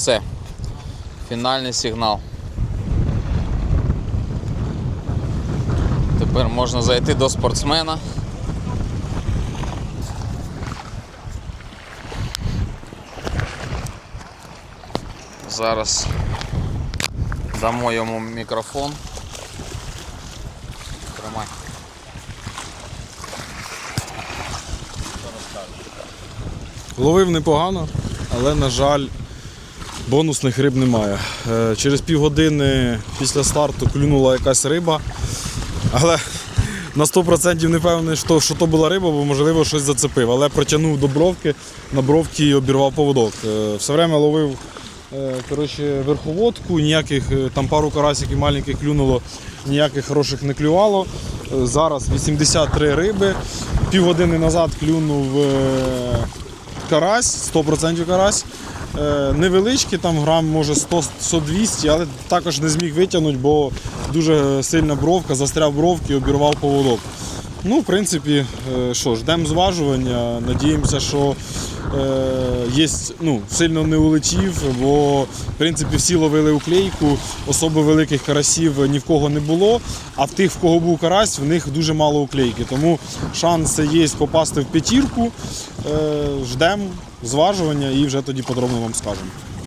Все. Фінальний сигнал. Тепер можна зайти до спортсмена. Зараз дамо йому мікрофон. Тримай. Ловив непогано, але, на жаль, бонусних риб немає. Е, Через півгодини після старту клюнула якась риба, але на 100% не певний, що, то була риба, бо можливо щось зацепив. Але протягнув до бровки, на бровці і обірвав поводок. Е, Все время ловив е, коротше, верховодку, ніяких там пару карасиків маленьких клюнуло, ніяких хороших не клювало. Зараз 83 риби. Півгодини назад клюнув карась, 100% карась. Е, Невеличкий, там грам може 100-200, але також не зміг витягнути, бо дуже сильна бровка, застряв бровки і обірвав поводок. Ну, в принципі, е, що, ждемо зважування. Надіємося, що е, є, ну, сильно не улетів, бо в принципі всі ловили уклейку, особо великих карасів ні в кого не було. А в тих, в кого був карась, в них дуже мало уклейки. Тому шанси є попасти в п'ятірку. Е, ждемо зважування і вже тоді подробно вам скажемо.